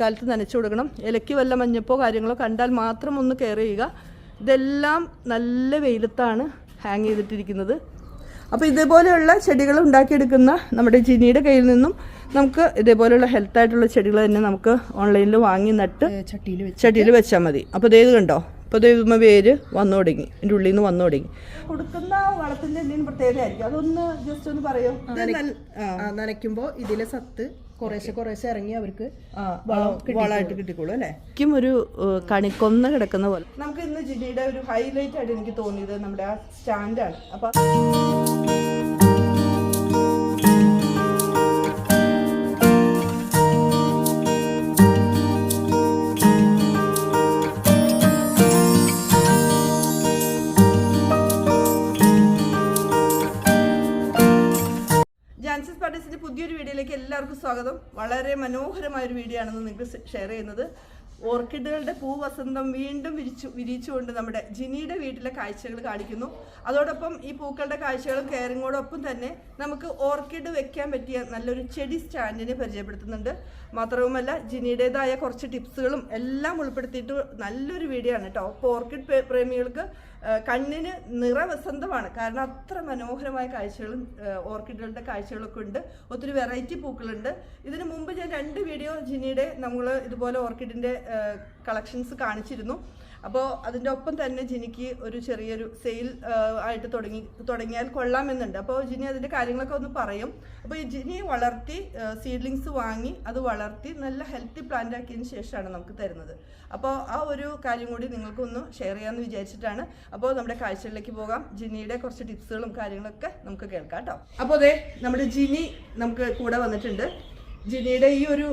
കാലത്ത് നനച്ചു കൊടുക്കണം. ഇലയ്ക്ക് വല്ല മഞ്ഞപ്പോ കാര്യങ്ങളോ കണ്ടാൽ മാത്രം ഒന്ന് കെയർ ചെയ്യുക. ഇതെല്ലാം നല്ല വെയിലത്താണ് ഹാങ് ചെയ്തിട്ടിരിക്കുന്നത്. അപ്പോൾ ഇതേപോലെയുള്ള ചെടികൾ ഉണ്ടാക്കിയെടുക്കുന്ന നമ്മുടെ ജിനിയുടെ കയ്യിൽ നിന്നും നമുക്ക് ഇതേപോലെയുള്ള ഹെൽത്തായിട്ടുള്ള ചെടികൾ തന്നെ നമുക്ക് ഓൺലൈനിൽ വാങ്ങി നട്ട് ചട്ടിയിൽ ചട്ടിയിൽ വെച്ചാൽ മതി. അപ്പോൾ ഇത് കണ്ടോ? ഇപ്പോൾ ദൈവമ പേര് വന്നു തുടങ്ങി. എന്റെ ഉള്ളിൽ നിന്ന് വന്നു തുടങ്ങി. കൊടുക്കുന്ന വളത്തിന്റെ എന്തെങ്കിലും പ്രത്യേകതയായിരിക്കും അതൊന്ന് ജസ്റ്റ് ഒന്ന് പറയോ? നനയ്ക്കുമ്പോൾ ഇതിലെ സത്ത് കുറേശ്ശെ കുറേശ്ശെ ഇറങ്ങി അവർക്ക് വളമായിട്ട് കിട്ടിക്കോളൂ അല്ലേ? എനിക്കും ഒരു കണിക്കൊന്ന് കണിക്കൊന്ന കിടക്കുന്ന പോലെ. നമുക്ക് ഇന്ന് ജിനിയുടെ ഒരു ഹൈലൈറ്റ് ആയിട്ട് എനിക്ക് തോന്നിയത് നമ്മുടെ ആ സ്റ്റാൻഡാണ് അപ്പൊ പുതിയൊരു വീഡിയോയിലേക്ക് എല്ലാവർക്കും സ്വാഗതം. വളരെ മനോഹരമായ ഒരു വീഡിയോ ആണെന്ന് നിങ്ങൾക്ക് ഷെയർ ചെയ്യുന്നത്. ഓർക്കിഡുകളുടെ പൂവസന്തം വീണ്ടും വിരിച്ചു വിരിച്ചുകൊണ്ട് നമ്മുടെ ജിനിയുടെ വീട്ടിലെ കാഴ്ചകൾ കാണിക്കുന്നു. അതോടൊപ്പം ഈ പൂക്കളുടെ കാഴ്ചകളും കെയറിങ്ങോടൊപ്പം തന്നെ നമുക്ക് ഓർക്കിഡ് വെക്കാൻ പറ്റിയ നല്ലൊരു ചെടി സ്റ്റാൻഡിനെ പരിചയപ്പെടുത്തുന്നുണ്ട്. മാത്രവുമല്ല ജിനിയുടേതായ കുറച്ച് ടിപ്സുകളും എല്ലാം ഉൾപ്പെടുത്തിയിട്ട് നല്ലൊരു വീഡിയോ ആണ് കേട്ടോ. അപ്പോൾ ഓർക്കിഡ് പ്രേമികൾക്ക് കണ്ണിന് നിറവസന്തമാണ്. കാരണം അത്ര മനോഹരമായ കാഴ്ചകളും ഓർക്കിഡുകളുടെ കാഴ്ചകളൊക്കെ ഉണ്ട്. ഒത്തിരി വെറൈറ്റി പൂക്കളുണ്ട്. ഇതിനു മുമ്പ് ഞാൻ രണ്ട് വീഡിയോ ജിനിയുടെ നമ്മൾ ഇതുപോലെ ഓർക്കിഡിന്റെ കളക്ഷൻസ് കാണിച്ചിരുന്നു. അപ്പോൾ അതിന്റെ ഒപ്പം തന്നെ ജിനിക്ക് ഒരു ചെറിയൊരു സെയിൽ ആയിട്ട് തുടങ്ങി തുടങ്ങിയാൽ കൊള്ളാമെന്നുണ്ട്. അപ്പോൾ ജിനി അതിന്റെ കാര്യങ്ങളൊക്കെ ഒന്ന് പറയും. അപ്പോൾ ഈ ജിനി വളർത്തി സീഡ്ലിങ്സ് വാങ്ങി അത് വളർത്തി നല്ല ഹെൽത്തി പ്ലാന്റ് ആക്കിയതിന് ശേഷമാണ് നമുക്ക് തരുന്നത്. അപ്പോൾ ആ ഒരു കാര്യം കൂടി നിങ്ങൾക്കൊന്ന് ഷെയർ ചെയ്യാമെന്ന് വിചാരിച്ചിട്ടാണ്. അപ്പോൾ നമ്മുടെ കാഴ്ചകളിലേക്ക് പോകാം. ജിനിയുടെ കുറച്ച് ടിപ്സുകളും കാര്യങ്ങളൊക്കെ നമുക്ക് കേൾക്കാം കേട്ടോ അപ്പോൾ അതെ നമ്മുടെ ജിനി നമുക്ക് കൂടെ വന്നിട്ടുണ്ട്. ജിനിയുടെ ഈ ഒരു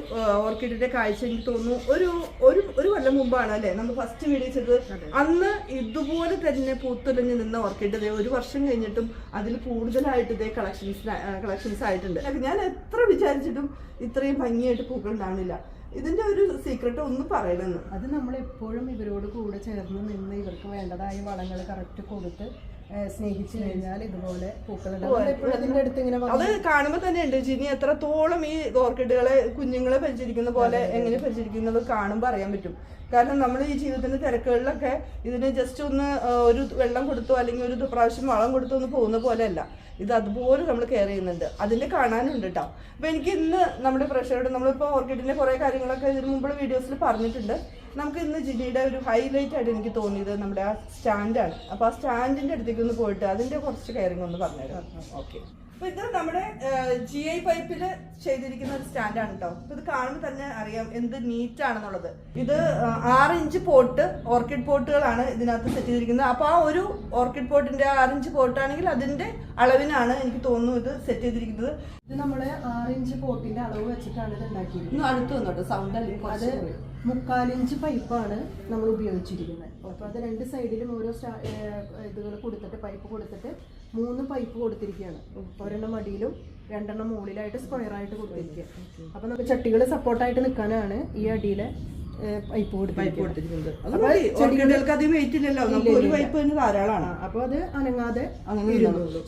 ഓർക്കിഡിന്റെ കാഴ്ച എനിക്ക് തോന്നുന്നു. ഒരു ഒരു ഒരു കൊല്ലം മുമ്പാണ് അല്ലേ? നമ്മൾ ഫസ്റ്റ് വീഡിയോ ചെയ്തത് അന്ന് ഇതുപോലെ തന്നെ പൂത്തുലഞ്ഞ് നിന്ന ഓർക്കിഡ് ഒരു വർഷം കഴിഞ്ഞിട്ടും അതിൽ കൂടുതലായിട്ട് ഇതേ കളക്ഷൻസ് കളക്ഷൻസ് ആയിട്ടുണ്ട്. ഞാൻ എത്ര വിചാരിച്ചിട്ടും ഇത്രയും ഭംഗിയായിട്ട് പൂക്കൾ ഉണ്ടാവുന്നില്ല ഇതിന്റെ ഒരു സീക്രട്ട് ഒന്ന് പറയണമെന്ന് അത് നമ്മൾ എപ്പോഴും ഇവരോട് കൂടെ ചേർന്ന് നിന്ന് ഇവർക്ക് വേണ്ടതായ വളങ്ങൾ കറക്റ്റ് കൊടുത്ത് സ്നേഹിച്ചു കഴിഞ്ഞാൽ ഇതുപോലെ പൂക്കളുണ്ടാവും അത് കാണുമ്പോൾ തന്നെ ഉണ്ട് ജിനി. എത്രത്തോളം ഈ ഓർക്കിഡുകളെ കുഞ്ഞുങ്ങളെ പരിചരിക്കുന്ന പോലെ എങ്ങനെ പരിചരിക്കുന്നത് കാണുമ്പോൾ അറിയാൻ പറ്റും. കാരണം നമ്മൾ ഈ ജീവിതത്തിന്റെ തിരക്കുകളിലൊക്കെ ഇതിന് ജസ്റ്റ് ഒന്ന് ഒരു വെള്ളം കൊടുത്തോ അല്ലെങ്കിൽ ഒരു പ്രാവശ്യം വളം കൊടുത്തോ ഒന്ന് പോകുന്ന പോലെയല്ല. ഇത് അതുപോലെ നമ്മൾ കെയർ ചെയ്യുന്നുണ്ട്. അതിൽ കാണാനുണ്ട് കേട്ടോ അപ്പോൾ എനിക്ക് ഇന്ന് നമ്മുടെ പ്രഷറോട് നമ്മളിപ്പോൾ ഓർക്കിഡിന്റെ കുറേ കാര്യങ്ങളൊക്കെ ഇതിന് മുമ്പുള്ള വീഡിയോസിൽ പറഞ്ഞിട്ടുണ്ട്. നമുക്ക് ഇന്ന് ജിനിയുടെ ഒരു ഹൈലൈറ്റ് ആയിട്ട് എനിക്ക് തോന്നിയത് നമ്മുടെ ആ സ്റ്റാൻഡാണ് അപ്പോൾ ആ സ്റ്റാൻഡിന്റെ അടുത്തേക്ക് ഒന്ന് പോയിട്ട് അതിന്റെ കുറച്ച് കെയറിംഗ് ഒന്ന് പറഞ്ഞുതരാം. ഓക്കെ അപ്പൊ ഇത് നമ്മുടെ ജി ഐ പൈപ്പിൽ ചെയ്തിരിക്കുന്ന ഒരു സ്റ്റാൻഡാണ് കേട്ടോ അപ്പൊ ഇത് കാണുമ്പോൾ തന്നെ അറിയാം എന്ത് നീറ്റ് ആണെന്നുള്ളത്. ഇത് ആറ് ഇഞ്ച് പോട്ട് ഓർക്കിഡ് പോട്ടുകളാണ് ഇതിനകത്ത് സെറ്റ് ചെയ്തിരിക്കുന്നത്. അപ്പൊ ആ ഒരു ഓർക്കിഡ് പോട്ടിന്റെ ആറ് ഇഞ്ച് പോട്ടാണെങ്കിൽ അതിന്റെ അളവിനാണ് എനിക്ക് തോന്നുന്നു ഇത് സെറ്റ് ചെയ്തിരിക്കുന്നത്. ഇത് നമ്മൾ ഇഞ്ച് പോട്ടിന്റെ അളവ് വെച്ചിട്ടാണ് ഇത് ഉണ്ടാക്കിയത് അടുത്ത് വന്നോട്ടോ സൗണ്ട് അല്ലെങ്കിൽ അത്. മുക്കാലിഞ്ച് പൈപ്പാണ് നമ്മൾ ഉപയോഗിച്ചിരിക്കുന്നത്. അപ്പോൾ അത് രണ്ട് സൈഡിലും ഓരോ ഇതുകൾ കൊടുത്തിട്ട് പൈപ്പ് കൊടുത്തിട്ട് മൂന്ന് പൈപ്പ് കൊടുത്തിരിക്കുകയാണ്. ഒരെണ്ണം മടിയിലും രണ്ടെണ്ണം മുകളിലായിട്ട് സ്ക്വയറായിട്ട് കൊടുത്തിരിക്കുക. അപ്പോൾ നമുക്ക് ചട്ടികൾ സപ്പോർട്ടായിട്ട് നിൽക്കാനാണ് ഈ അടിയിലെ പൈപ്പ്. ഓർക്കിഡുകൾക്ക് അധികം വെയിറ്റ് ഇല്ലല്ലോ. നമുക്ക് ഒരു പൈപ്പ് തന്നെ ധാരാളമാണ്. അപ്പോൾ അത് അനങ്ങാതെ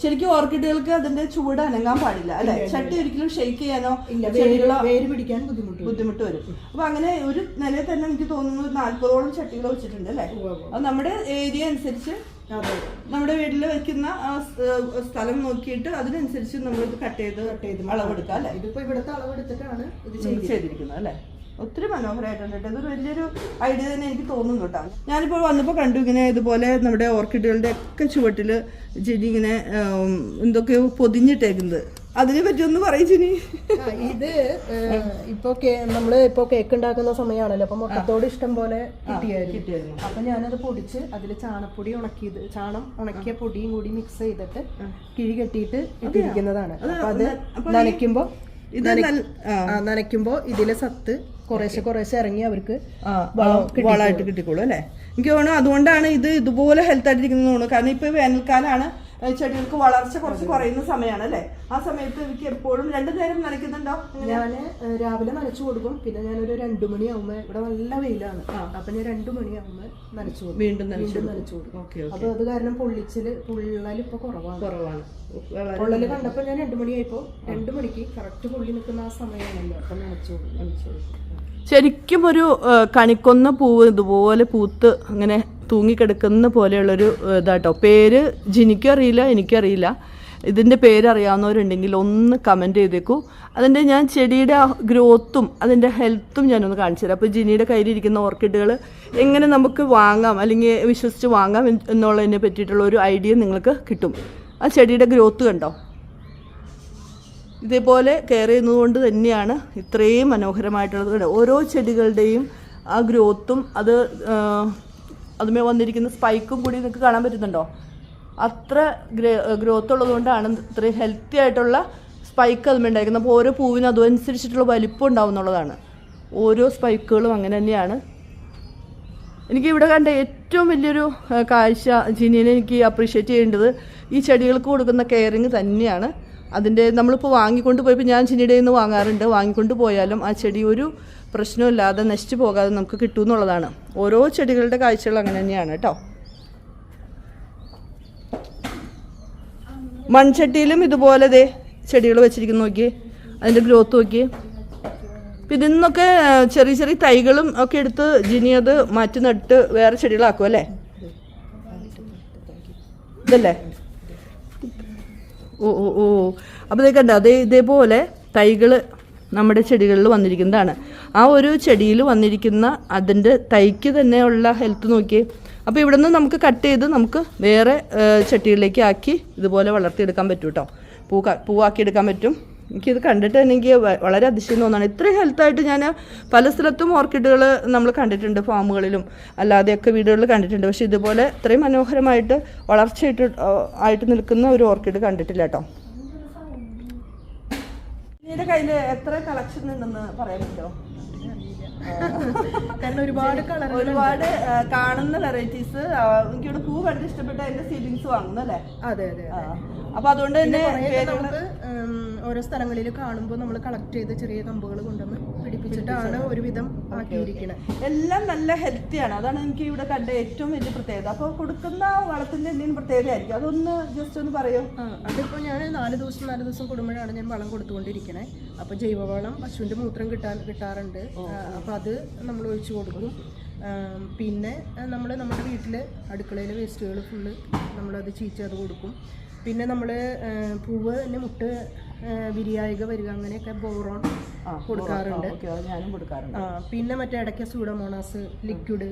ശരിക്കും ഓർക്കിഡുകൾക്ക് അതിന്റെ ചൂട് അനങ്ങാൻ പാടില്ല അല്ലെ? ചട്ടി ഒരിക്കലും ഷെയ്ക്ക് ചെയ്യാനോ വേര് പിടിക്കാൻ ബുദ്ധിമുട്ട് ബുദ്ധിമുട്ട് വരും. അപ്പൊ അങ്ങനെ ഒരു നിലയിൽ തന്നെ എനിക്ക് തോന്നുന്നു നാല്പതോളം ചട്ടികൾ വെച്ചിട്ടുണ്ട് അല്ലെ? അത് നമ്മുടെ ഏരിയ അനുസരിച്ച് നമ്മുടെ വീട്ടിൽ വെക്കുന്ന സ്ഥലം നോക്കിയിട്ട് അതിനനുസരിച്ച് നമ്മൾ ഇത് കട്ട് ചെയ്ത് കട്ട് ചെയ്ത് അളവെടുക്കാം അല്ലെ? ഇതിപ്പോ ഇവിടുത്തെ അളവെടുത്തിട്ടാണ് ഇത് ചെയ്തിരിക്കുന്നത് അല്ലേ? ഒത്തിരി മനോഹരമായിട്ടുണ്ട് കേട്ടോ. ഇതൊരു വലിയൊരു ഐഡിയ തന്നെ എനിക്ക് തോന്നുന്നു കേട്ടോ. ഞാനിപ്പോൾ വന്നപ്പോൾ കണ്ടു ഇങ്ങനെ ഇതുപോലെ നമ്മുടെ ഓർക്കിഡുകളുടെ ഒക്കെ ചുവട്ടിൽ ചെടി ഇങ്ങനെ എന്തൊക്കെയോ പൊതിഞ്ഞിട്ടേക്കുന്നത്. അതിനെ പറ്റി ഒന്ന് പറയും ജിനി. ആ, ഇത് ഇപ്പൊ നമ്മൾ ഇപ്പൊ കേക്ക് ഉണ്ടാക്കുന്ന സമയമാണല്ലോ. അപ്പൊ മൊത്തത്തോട് ഇഷ്ടം പോലെ കിട്ടിയായിരുന്നു. അപ്പൊ ഞാനത് പൊടിച്ച് അതിൽ ചാണപ്പൊടി ഉണക്കിയത് ചാണം ഉണക്കിയ പൊടിയും കൂടി മിക്സ് ചെയ്തിട്ട് കിഴി കെട്ടിയിട്ട് ഇട്ടിരിക്കുന്നതാണ്. അപ്പൊ അത് നനയ്ക്കുമ്പോ ഇത് നനയ്ക്കുമ്പോൾ ഇതിലെ സത്ത് കുറേശ്ശെ കുറേശ്ശെ ഇറങ്ങി അവർക്ക് വളമായിട്ട് കിട്ടിക്കോളൂ അല്ലേ? എനിക്ക് തോന്നുന്നു അതുകൊണ്ടാണ് ഇത് ഇതുപോലെ ഹെൽത്ത് ആയിട്ടിരിക്കുന്നത് തോന്നുന്നു. കാരണം ഇപ്പൊ വേനൽക്കാലാണ് ചെടികൾക്ക് വളർച്ച കുറച്ച് കുറയുന്ന സമയമാണ് അല്ലേ ആ സമയത്ത് എനിക്ക് എപ്പോഴും രണ്ടു നേരം നനയ്ക്കുന്നുണ്ടോ? ഞാൻ രാവിലെ നനച്ചു കൊടുക്കും. പിന്നെ ഞാനൊരു രണ്ടു മണിയാവുമ്പോ ഇവിടെ നല്ല വെയിലാണ്. അപ്പൊ ഞാൻ രണ്ടു മണിയാവുമ്പോ നനച്ചു കൊടുക്കും. വീണ്ടും നനച്ചു വീണ്ടും നനച്ചു കൊടുക്കും. അപ്പൊ അത് കാരണം പൊള്ളിച്ചിൽ പൊള്ളൽ ഇപ്പൊ കുറവാണ്. കുറവാണ്. പൊള്ളൽ കണ്ടപ്പോ ഞാൻ രണ്ടു മണിയായപ്പോ രണ്ടു മണിക്ക് കറക്റ്റ് പൊള്ളി നിൽക്കുന്ന ആ സമയമാണല്ലോ. അപ്പൊ നനച്ചു കൊടുക്കും. ശരിക്കും ഒരു കണിക്കൊന്ന പൂവ് ഇതുപോലെ പൂത്ത് അങ്ങനെ തൂങ്ങിക്കിടക്കുന്ന പോലെയുള്ളൊരു ഇതാട്ടോ. പേര് ജിനിക്കും അറിയില്ല എനിക്കറിയില്ല ഇതിന്റെ പേരറിയാവുന്നവരുണ്ടെങ്കിൽ ഒന്ന് കമന്റ് ചെയ്തേക്കൂ. അതിന്റെ ഞാൻ ചെടിയുടെ ഗ്രോത്തും അതിന്റെ ഹെൽത്തും ഞാനൊന്ന് കാണിച്ചു തരാം. അപ്പോൾ ജിനിയുടെ കയ്യിലിരിക്കുന്ന ഓർക്കിഡുകൾ എങ്ങനെ നമുക്ക് വാങ്ങാം അല്ലെങ്കിൽ വിശ്വസിച്ച് വാങ്ങാം എന്നുള്ളതിനെ പറ്റിയിട്ടുള്ള ഒരു ഐഡിയ നിങ്ങൾക്ക് കിട്ടും. ആ ചെടിയുടെ ഗ്രോത്ത് കണ്ടോ? ഇതേപോലെ കെയർ ചെയ്യുന്നതുകൊണ്ട് തന്നെയാണ് ഇത്രയും മനോഹരമായിട്ടുള്ളത്. ഓരോ ചെടികളുടെയും ആ ഗ്രോത്തും അത് അതുമേ വന്നിരിക്കുന്ന സ്പൈക്കും കൂടി നിങ്ങൾക്ക് കാണാൻ പറ്റുന്നുണ്ടോ? അത്ര ഗ്രോത്ത് ഉള്ളതുകൊണ്ടാണ് ഇത്രയും ഹെൽത്തി ആയിട്ടുള്ള സ്പൈക്ക് അതുമേ ഉണ്ടായിരിക്കുന്നത്. അപ്പോൾ ഓരോ പൂവിനും അതനുസരിച്ചിട്ടുള്ള വലിപ്പം ഉണ്ടാവും എന്നുള്ളതാണ് ഓരോ സ്പൈക്കുകളും അങ്ങനെ തന്നെയാണ്. എനിക്ക് ഇവിടെ കണ്ട ഏറ്റവും വലിയൊരു കാഴ്ച ജിനിയെ എനിക്ക് അപ്രീഷിയേറ്റ് ചെയ്യേണ്ടത് ഈ ചെടികൾക്ക് കൊടുക്കുന്ന കെയറിങ് തന്നെയാണ്. അതിന്റെ നമ്മളിപ്പോൾ വാങ്ങിക്കൊണ്ട് പോയപ്പോൾ ഞാൻ ചിന്നിയുടെ നിന്ന് വാങ്ങാറുണ്ട്. വാങ്ങിക്കൊണ്ട് പോയാലും ആ ചെടി ഒരു പ്രശ്നമില്ലാതെ നശിച്ചു പോകാതെ നമുക്ക് കിട്ടും എന്നുള്ളതാണ് ഓരോ ചെടികളുടെ കാഴ്ചകൾ അങ്ങനെ തന്നെയാണ് കേട്ടോ. മൺചട്ടിയിലും ഇതുപോലെ ദേ ചെടികൾ വെച്ചിരിക്കുന്നു നോക്കിയേ. അതിന്റെ ഗ്രോത്ത് അപ്പം ഇതിൽ നിന്നൊക്കെ ചെറിയ ചെറിയ തൈകളും ഒക്കെ എടുത്ത് ജിനി അത് മാറ്റി നട്ട് വേറെ ചെടികളാക്കും അല്ലേ? ഇതല്ലേ? ഓ ഓ ഓ. അപ്പോൾ ഇതേ കണ്ട അതേ ഇതേപോലെ തൈകൾ നമ്മുടെ ചെടികളിൽ വന്നിരിക്കുന്നതാണ്. ആ ഒരു ചെടിയിൽ വന്നിരിക്കുന്ന അതിന്റെ തൈക്ക് തന്നെയുള്ള ഹെൽത്ത് നോക്കിയേ. അപ്പോൾ ഇവിടെ നിന്ന് നമുക്ക് കട്ട് ചെയ്ത് നമുക്ക് വേറെ ചട്ടികളിലേക്ക് ആക്കി ഇതുപോലെ വളർത്തിയെടുക്കാൻ പറ്റും കേട്ടോ പൂ പൂവാക്കി പൂവാക്കിയെടുക്കാൻ പറ്റും. എനിക്കിത് കണ്ടിട്ട് എനിക്ക് വളരെ അതിശയം തോന്നാണ്. ഇത്രയും ഹെൽത്തായിട്ട് ഞാൻ പല സ്ഥലത്തും ഓർക്കിഡുകൾ നമ്മൾ കണ്ടിട്ടുണ്ട് ഫാമുകളിലും. അല്ലാതെയൊക്കെ വീടുകളിൽ കണ്ടിട്ടുണ്ട്. പക്ഷേ ഇതുപോലെ ഇത്രയും മനോഹരമായിട്ട് വളർച്ചയായിട്ട് ആയിട്ട് നിൽക്കുന്ന ഒരു ഓർക്കിഡ് കണ്ടിട്ടില്ല കേട്ടോ നിന്റെ കയ്യിൽ എത്ര കളക്ഷൻ ഉണ്ടെന്ന് പറയാൻ പറ്റുമോ കാരണം ഒരുപാട് കളർ ഒരുപാട് കാണുന്ന വെറൈറ്റീസ് എനിക്കിവിടെ പൂ കണ്ട് ഇഷ്ടപ്പെട്ട അതിന്റെ സീലിങ്സ് വാങ്ങുന്നു അല്ലേ? അതെ അതെ. അപ്പൊ അതുകൊണ്ട് തന്നെ ഓരോ സ്ഥലങ്ങളിൽ കാണുമ്പോൾ നമ്മൾ കളക്ട് ചെയ്ത് ചെറിയ കമ്പുകൾ കൊണ്ടുവന്ന് പിടിപ്പിച്ചിട്ടാണ് ഒരുവിധം ആക്കിയിരിക്കുന്നത് എല്ലാം നല്ല ഹെൽത്തിയാണ്. അതാണ് എനിക്ക് ഇവിടെ കണ്ട ഏറ്റവും വലിയ പ്രത്യേകത. അപ്പോൾ കൊടുക്കുന്ന വളത്തിന്റെ എന്തെങ്കിലും പ്രത്യേകത ആയിരിക്കും അതൊന്ന് ജസ്റ്റ് ഒന്ന് പറയൂ. അതിപ്പോൾ ഞാൻ നാല് ദിവസം നാല് ദിവസം കൂടുമ്പോഴാണ് ഞാൻ വളം കൊടുത്തുകൊണ്ടിരിക്കണേ. അപ്പോൾ ജൈവവളം പശുവിന്റെ മൂത്രം കിട്ടാൻ കിട്ടാറുണ്ട്. അപ്പോൾ അത് നമ്മൾ ഒഴിച്ചു കൊടുക്കും. പിന്നെ നമ്മൾ നമ്മുടെ വീട്ടിൽ അടുക്കളയിലെ വേസ്റ്റുകൾ ഫുള്ള് നമ്മളത് ചീച്ച് അത് കൊടുക്കും. പിന്നെ നമ്മൾ പൂവ് തന്നെ മുട്ട് വിരിയായിക വരിക അങ്ങനെയൊക്കെ ബോറോൺ കൊടുക്കാറുണ്ട്. ഞാനും പിന്നെ മറ്റേ ഇടയ്ക്ക് സൂഡോമോണാസ് ലിക്വിഡ്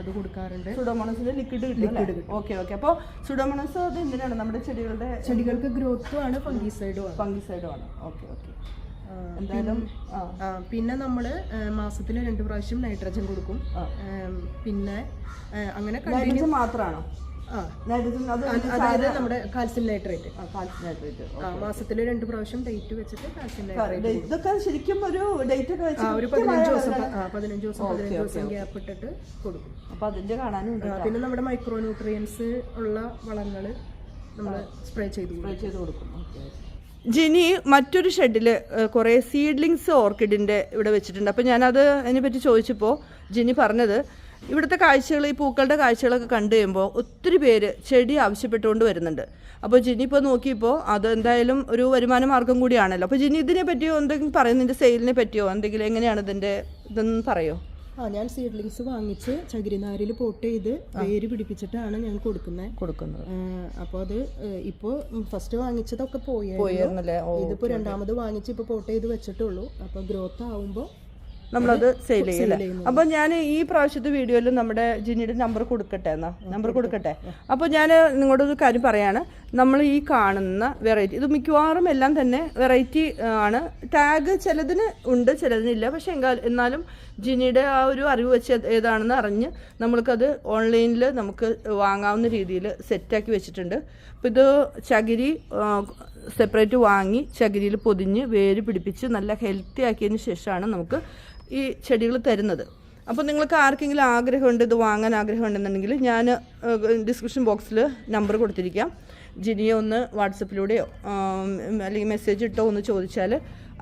അത് കൊടുക്കാറുണ്ട്. സുഡോമോണസിന്റെ ലിക്വിഡ് ലിക്വിഡ് ഓക്കെ ഓക്കെ അപ്പോൾ സുഡോമോണസ് അത് എന്തിനാണ്? നമ്മുടെ ചെടികളുടെ ചെടികൾക്ക് ഗ്രോത്തും ആണ് ഫംഗിസൈഡും ഫംഗിസൈഡും ആണ്. ഓക്കെ ഓക്കെ എന്തായാലും പിന്നെ നമ്മൾ മാസത്തിൽ രണ്ട് പ്രാവശ്യം നൈട്രജൻ കൊടുക്കും. പിന്നെ അങ്ങനെ മാത്രമാണോ അതായത് നമ്മുടെ കാൽസ്യം നൈട്രേറ്റ് കാൽസ്യം നൈട്രേറ്റ് ആ മാസത്തിൽ രണ്ട് പ്രാവശ്യം ഡേറ്റ് വെച്ചിട്ട് കാൽസ്യം നൈട്രേറ്റ് ഇതൊക്കെ ശരിക്കും ഒരു ഡേറ്റ് ഒക്കെ ഒരു പതിനഞ്ച് ദിവസം പതിനഞ്ച് ദിവസം പതിനഞ്ച് ദിവസം ഗ്യാപ്പ് ഇട്ടിട്ട് കൊടുക്കും. അപ്പൊ അതിന്റെ കാണാനും പിന്നെ നമ്മുടെ മൈക്രോ ന്യൂട്രിയൻസ് ഉള്ള വളങ്ങൾ നമ്മൾ സ്പ്രേ ചെയ്തു കൊടുക്കും. സ്പ്രേ ചെയ്ത് കൊടുക്കും. ജിനി മറ്റൊരു ഷെഡിൽ കുറേ സീഡ്ലിങ്സ് ഓർക്കിഡിന്റെ ഇവിടെ വെച്ചിട്ടുണ്ട്. അപ്പോൾ ഞാനത് അതിനെപ്പറ്റി ചോദിച്ചപ്പോൾ ജിനി പറഞ്ഞത് ഇവിടുത്തെ കാഴ്ചകൾ ഈ പൂക്കളുടെ കാഴ്ചകളൊക്കെ കണ്ടു കഴിയുമ്പോൾ ഒത്തിരി പേര് ചെടി ആവശ്യപ്പെട്ടുകൊണ്ട് വരുന്നുണ്ട്. അപ്പോൾ ജിനി ഇപ്പോൾ നോക്കിയപ്പോൾ അത് എന്തായാലും ഒരു വരുമാന മാർഗം കൂടിയാണല്ലോ. അപ്പോൾ ജിനി ഇതിനെ പറ്റിയോ എന്തെങ്കിലും പറയുന്നതിന്റെ സെയിലിനെ പറ്റിയോ? എന്തെങ്കിലും എങ്ങനെയാണ് ഇതിന്റെ ഇതെന്ന് പറയോ? ആ ഞാൻ സീഡ്ലിങ്സ് വാങ്ങിച്ച് ചകിരിനാരിൽ പോട്ട് ചെയ്ത് വേര് പിടിപ്പിച്ചിട്ടാണ് ഞാൻ കൊടുക്കുന്നത്. കൊടുക്കുന്നത് അപ്പോൾ അത് ഇപ്പോൾ ഫസ്റ്റ് വാങ്ങിച്ചതൊക്കെ പോയി ഇതിപ്പോൾ രണ്ടാമത് വാങ്ങിച്ച് ഇപ്പോൾ പോട്ട് ചെയ്ത് വെച്ചിട്ടുള്ളൂ. അപ്പോൾ ഗ്രോത്ത് ആവുമ്പോൾ നമ്മളത് സെയിൽ ചെയ്യില്ല? അപ്പൊ ഞാൻ ഈ പ്രാവശ്യത്തെ വീഡിയോയിൽ നമ്മുടെ ജിനിയുടെ നമ്പർ കൊടുക്കട്ടെ എന്നാ? നമ്പർ കൊടുക്കട്ടെ. അപ്പൊ ഞാൻ നിങ്ങളോട് ഒരു കാര്യം പറയാണ്. നമ്മൾ ഈ കാണുന്ന വെറൈറ്റി ഇത് മിക്കവാറും എല്ലാം തന്നെ വെറൈറ്റി ആണ്. ടാഗ് ചിലതിന് ഉണ്ട് ചിലതിനില്ല പക്ഷെ എന്നാലും ജിനിയുടെ ആ ഒരു അറിവ് വെച്ച് ഏത് ഏതാണെന്ന് അറിഞ്ഞ് നമ്മൾക്കത് ഓൺലൈനിൽ നമുക്ക് വാങ്ങാവുന്ന രീതിയിൽ സെറ്റാക്കി വെച്ചിട്ടുണ്ട്. അപ്പോൾ ഇത് ചകിരി സെപ്പറേറ്റ് വാങ്ങി ചകിരിയിൽ പൊതിഞ്ഞ് വേര് പിടിപ്പിച്ച് നല്ല ഹെൽത്തി ആക്കിയതിന് ശേഷമാണ് നമുക്ക് ഈ ചെടികൾ തരുന്നത്. അപ്പോൾ നിങ്ങൾക്ക് ആർക്കെങ്കിലും ആഗ്രഹമുണ്ട് ഇത് വാങ്ങാൻ ആഗ്രഹമുണ്ടെന്നുണ്ടെങ്കിൽ ഞാൻ ഡിസ്ക്രിപ്ഷൻ ബോക്സിൽ നമ്പർ കൊടുത്തിരിക്കാം. ജിനിയെ ഒന്ന് വാട്സപ്പിലൂടെയോ അല്ലെങ്കിൽ മെസ്സേജ് ഇട്ടോ ഒന്ന് ചോദിച്ചാൽ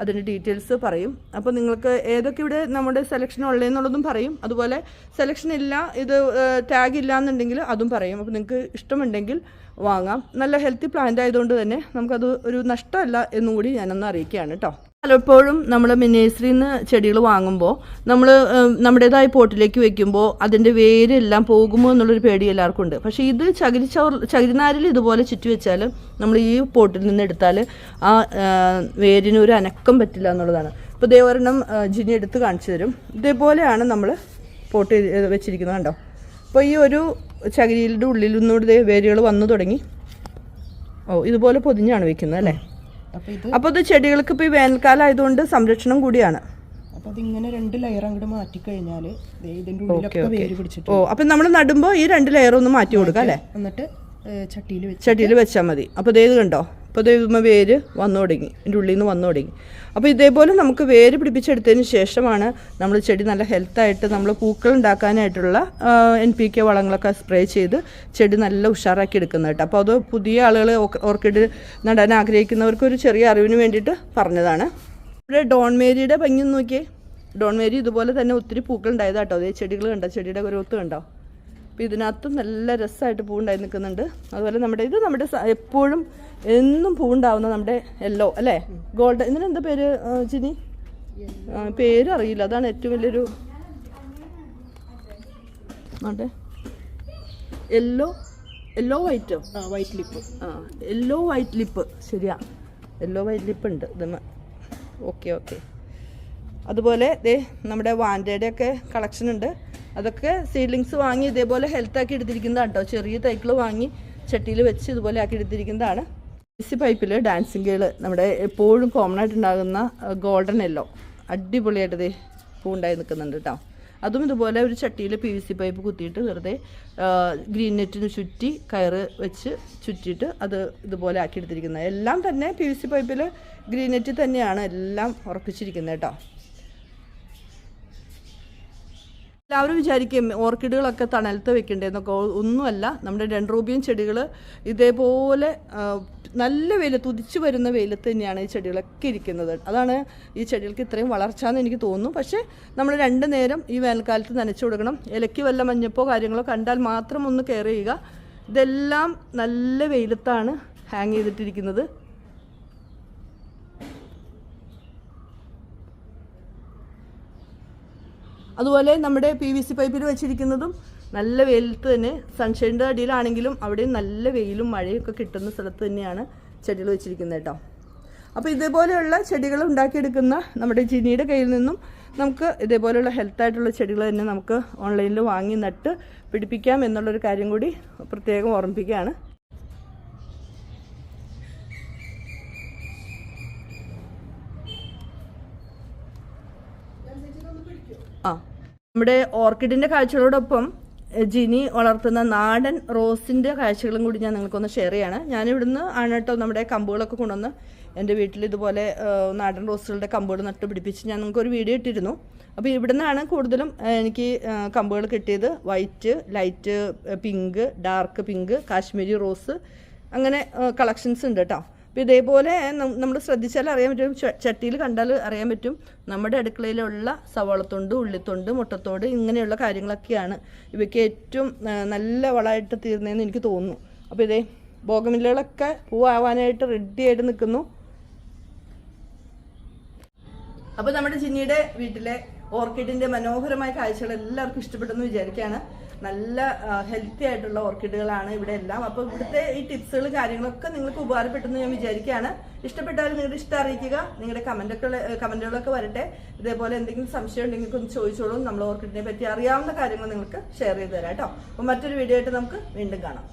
അതിന്റെ ഡീറ്റെയിൽസ് പറയും. അപ്പോൾ നിങ്ങൾക്ക് ഏതൊക്കെ ഇവിടെ നമ്മുടെ സെലക്ഷൻ ഉള്ളതെന്നുള്ളതും പറയും. അതുപോലെ സെലക്ഷൻ ഇല്ല ഇത് ടാഗ് ഇല്ല എന്നുണ്ടെങ്കിൽ അതും പറയും. അപ്പോൾ നിങ്ങൾക്ക് ഇഷ്ടമുണ്ടെങ്കിൽ വാങ്ങാം. നല്ല ഹെൽത്തി പ്ലാന്റ് ആയതുകൊണ്ട് തന്നെ നമുക്കത് ഒരു നഷ്ടമല്ല എന്നും കൂടി ഞാനൊന്ന് അറിയിക്കുകയാണ് കേട്ടോ പലപ്പോഴും നമ്മൾ മിനേഴ്സറിയിൽ നിന്ന് ചെടികൾ വാങ്ങുമ്പോൾ നമ്മൾ നമ്മുടേതായ പോട്ടിലേക്ക് വെക്കുമ്പോൾ അതിന്റെ വേരെല്ലാം പോകുമോ എന്നുള്ളൊരു പേടി എല്ലാവർക്കും ഉണ്ട് പക്ഷേ ഇത് ചകിരി ചവർ ചകിരിനാരിൽ ഇതുപോലെ ചുറ്റി വെച്ചാൽ നമ്മൾ ഈ പോട്ടിൽ നിന്ന് എടുത്താൽ ആ വേരിന് ഒരു അനക്കം പറ്റില്ല എന്നുള്ളതാണ്. ഇപ്പോൾ ദേവരണം ജിനി എടുത്ത് കാണിച്ചു തരും. ഇതേപോലെയാണ് നമ്മൾ പോട്ട് വെച്ചിരിക്കുന്നത് കണ്ടോ? അപ്പോൾ ഈ ഒരു ചകിരിയുടെ ഉള്ളിൽ ഒന്നുകൂടി ദേ വേരുകൾ വന്നു തുടങ്ങി. ഓ ഇതുപോലെ പൊതിഞ്ഞാണ് വെക്കുന്നത് അല്ലേ? അപ്പോൾ ഇത് ചെടികൾക്ക് ഇപ്പോൾ ഈ വേനൽക്കാലം ആയതുകൊണ്ട് സംരക്ഷണം കൂടിയാണ്. അപ്പോൾ അതിങ്ങനെ രണ്ട് ലെയർ അങ്ങോട്ട് മാറ്റി കഴിഞ്ഞാൽ ഇതിന്റെ ഉള്ളിലൊക്കെ വേര് പിടിച്ചിട്ട് ഓ അപ്പം നമ്മൾ നടുമ്പോൾ ഈ രണ്ട് ലെയർ ഒന്ന് മാറ്റി കൊടുക്കാം അല്ലേ? എന്നിട്ട് ചട്ടിയിൽ ചട്ടിയിൽ വെച്ചാൽ മതി. അപ്പോൾ ഇത് കണ്ടോ? അപ്പോൾ ഇത് ഇതുമ്മ വേര് വന്നു തുടങ്ങി. ഇതിന്റെ ഉള്ളിൽ നിന്ന് വന്നു തുടങ്ങി. അപ്പോൾ ഇതേപോലെ നമുക്ക് വേര് പിടിപ്പിച്ചെടുത്തതിന് ശേഷമാണ് നമ്മൾ ചെടി നല്ല ഹെൽത്തായിട്ട് നമ്മൾ പൂക്കൾ ഉണ്ടാക്കാനായിട്ടുള്ള എൻ പി കെ വളങ്ങളൊക്കെ സ്പ്രേ ചെയ്ത് ചെടി നല്ല ഉഷാറാക്കി എടുക്കുന്നത് കേട്ടോ. അപ്പോൾ അത് പുതിയ ആളുകൾ ഓർക്കിഡ് നടാൻ ആഗ്രഹിക്കുന്നവർക്ക് ഒരു ചെറിയ അറിവിന് വേണ്ടിയിട്ട് പറഞ്ഞതാണ്. ഇവിടെ ഡോൺ മേരിയുടെ ഭംഗി നോക്കിയേ. ഡോൺ മേരി ഇതുപോലെ തന്നെ ഒത്തിരി കേട്ടോ അതേ ചെടികൾ കണ്ടോ? ചെടിയുടെ ഗ്രോത്ത് കണ്ടോ? അപ്പോൾ ഇതിനകത്തും നല്ല രസമായിട്ട് പൂവുണ്ടായി നിൽക്കുന്നുണ്ട്. അതുപോലെ നമ്മുടെ ഇത് നമ്മുടെ എപ്പോഴും എന്നും പൂണ്ടാവുന്ന നമ്മുടെ യെല്ലോ അല്ലേ? ഗോൾഡൻ ഇതിനെന്താ പേര് ചിനി പേര് അറിയില്ല. അതാണ് ഏറ്റവും വലിയൊരു അതെ യെല്ലോ യെല്ലോ വൈറ്റോ ആ വൈറ്റ് ലിപ്പ് ആ യെല്ലോ വൈറ്റ് ലിപ്പ് ശരിയാ. യെല്ലോ വൈറ്റ് ലിപ്പ് ഉണ്ട്. ഇത് ഓക്കെ ഓക്കെ അതുപോലെ ദേ നമ്മുടെ വാൻഡേടെയൊക്കെ ഒക്കെ കളക്ഷൻ ഉണ്ട്. അതൊക്കെ സീഡ്ലിങ്സ് വാങ്ങി ഇതേപോലെ ഹെൽത്ത് ആക്കി എടുത്തിരിക്കുന്നതാണ് കേട്ടോ ചെറിയ തൈക്കൾ വാങ്ങി ചട്ടിയിൽ വെച്ച് ഇതുപോലെ ആക്കി എടുത്തിരിക്കുന്നതാണ്. ഇസി പൈപ്പിൽ ഡാൻസിങ് കേൾ നമ്മുടെ എപ്പോഴും കോമൺ ആയിട്ട് ഉണ്ടാകുന്ന ഗോൾഡൻ എല്ലോ അടിപൊളിയായിട്ട് പൂണ്ടായി നിൽക്കുന്നുണ്ട് കേട്ടോ അതും ഇതുപോലെ ഒരു ചട്ടിയിൽ പി വി സി പൈപ്പ് കുത്തിയിട്ട് വെറുതെ ഗ്രീൻ നെറ്റിന് ചുറ്റി കയറ് വെച്ച് ചുറ്റിയിട്ട് അത് ഇതുപോലെ ആക്കി എടുത്തിരിക്കുന്നത്. എല്ലാം തന്നെ പി വി സി പൈപ്പിൽ ഗ്രീൻ നെറ്റ് തന്നെയാണ് എല്ലാം ഉറപ്പിച്ചിരിക്കുന്നത് കേട്ടോ എല്ലാവരും വിചാരിക്കും ഓർക്കിഡുകളൊക്കെ തണലത്ത് വെക്കണ്ടേന്നൊക്കെ. ഒന്നുമല്ല നമ്മുടെ ഡെൻഡ്രോബിയൻ ചെടികൾ ഇതേപോലെ നല്ല വെയിലത്ത് തുതിച്ചു വരുന്ന വെയിലത്ത് തന്നെയാണ് ഈ ചെടികളൊക്കെ ഇരിക്കുന്നത്. അതാണ് ഈ ചെടികൾക്ക് ഇത്രയും വളർച്ച എന്ന് എനിക്ക് തോന്നുന്നു. പക്ഷേ നമ്മൾ രണ്ട് നേരം ഈ വേനൽക്കാലത്ത് നനച്ചു കൊടുക്കണം. ഇലയ്ക്ക് വല്ല മഞ്ഞപ്പോ കാര്യങ്ങളോ കണ്ടാൽ മാത്രം ഒന്ന് കെയർ ചെയ്യുക. ഇതെല്ലാം നല്ല വെയിലത്താണ് ഹാങ് ചെയ്തിട്ടിരിക്കുന്നത്. അതുപോലെ നമ്മുടെ പി വി സി പൈപ്പിൽ വെച്ചിരിക്കുന്നതും നല്ല വെയിലത്ത് തന്നെ സൺഷൈന്റെ അടിയിലാണെങ്കിലും അവിടെയും നല്ല വെയിലും മഴയൊക്കെ കിട്ടുന്ന സ്ഥലത്ത് തന്നെയാണ് ചെടികൾ വെച്ചിരിക്കുന്നത് കേട്ടോ. അപ്പോൾ ഇതേപോലെയുള്ള ചെടികൾ ഉണ്ടാക്കിയെടുക്കുന്ന നമ്മുടെ ജിനിയുടെ കയ്യിൽ നിന്നും നമുക്ക് ഇതേപോലെയുള്ള ഹെൽത്തായിട്ടുള്ള ചെടികൾ തന്നെ നമുക്ക് ഓൺലൈനിൽ വാങ്ങി നട്ട് പിടിപ്പിക്കാം എന്നുള്ളൊരു കാര്യം കൂടി പ്രത്യേകം ഓർമ്മിപ്പിക്കുകയാണ്. ആ. നമ്മുടെ ഓർക്കിഡിന്റെ കാഴ്ചകളോടൊപ്പം ജിനി വളർത്തുന്ന നാടൻ റോസിന്റെ കാഴ്ചകളും കൂടി ഞാൻ നിങ്ങൾക്കൊന്ന് ഷെയർ ചെയ്യാണ്. ഞാൻ ഇവിടുന്ന് ആണ് കേട്ടോ നമ്മുടെ കമ്പുകളൊക്കെ കൊണ്ടുവന്ന് എന്റെ വീട്ടിൽ ഇതുപോലെ നാടൻ റോസുകളുടെ കമ്പുകൾ നട്ട് പിടിപ്പിച്ച് ഞാൻ നിങ്ങൾക്കൊരു വീഡിയോ ഇട്ടിരുന്നു. അപ്പോൾ ഇവിടുന്നാണ് കൂടുതലും എനിക്ക് കമ്പുകൾ കിട്ടിയത്. White light pink dark pink Kashmiri rose അങ്ങനെ കളക്ഷൻസ് ഉണ്ട് കേട്ടോ. അപ്പോൾ ഇതേപോലെ നമ്മൾ ശ്രദ്ധിച്ചാൽ അറിയാൻ പറ്റും. ചട്ടിയിൽ കണ്ടാൽ അറിയാൻ പറ്റും. നമ്മുടെ അടുക്കളയിലുള്ള സവാളത്തൊണ്ട് ഉള്ളിത്തൊണ്ട് മുട്ടത്തോട് ഇങ്ങനെയുള്ള കാര്യങ്ങളൊക്കെയാണ് ഇവയ്ക്ക് ഏറ്റവും നല്ല വളമായിട്ട് തീർന്നതെന്ന് എനിക്ക് തോന്നുന്നു. അപ്പോൾ ഇതേ ബോഗമില്ലകളൊക്കെ പൂവാവാനായിട്ട് റെഡി ആയിട്ട് നിൽക്കുന്നു അപ്പോൾ നമ്മുടെ ജിന്നിയുടെ വീട്ടിലെ ഓർക്കിഡിന്റെ മനോഹരമായ കാഴ്ചകൾ എല്ലാവർക്കും ഇഷ്ടപ്പെട്ടെന്ന് വിചാരിക്കുകയാണ് നല്ല ഹെൽത്തി ആയിട്ടുള്ള ഓർക്കിഡുകളാണ് ഇവിടെ എല്ലാം. അപ്പോൾ ഇവിടുത്തെ ഈ ടിപ്സുകൾ കാര്യങ്ങളൊക്കെ നിങ്ങൾക്ക് ഉപകാരപ്പെട്ടെന്ന് ഞാൻ വിചാരിക്കുകയാണ്. ഇഷ്ടപ്പെട്ടാൽ നിങ്ങളുടെ ഇഷ്ടം അറിയിക്കുക. നിങ്ങളുടെ കമന്റൊക്കെ കമന്റുകളൊക്കെ വരട്ടെ. ഇതേപോലെ എന്തെങ്കിലും സംശയം ഉണ്ടെങ്കിൽ ഒന്ന് ചോദിച്ചോളൂ. നമ്മൾ ഓർക്കിഡിനെ പറ്റി അറിയാവുന്ന കാര്യങ്ങൾ നിങ്ങൾക്ക് ഷെയർ ചെയ്ത് തരാം കേട്ടോ. അപ്പോൾ മറ്റൊരു വീഡിയോ ആയിട്ട് നമുക്ക് വീണ്ടും കാണാം.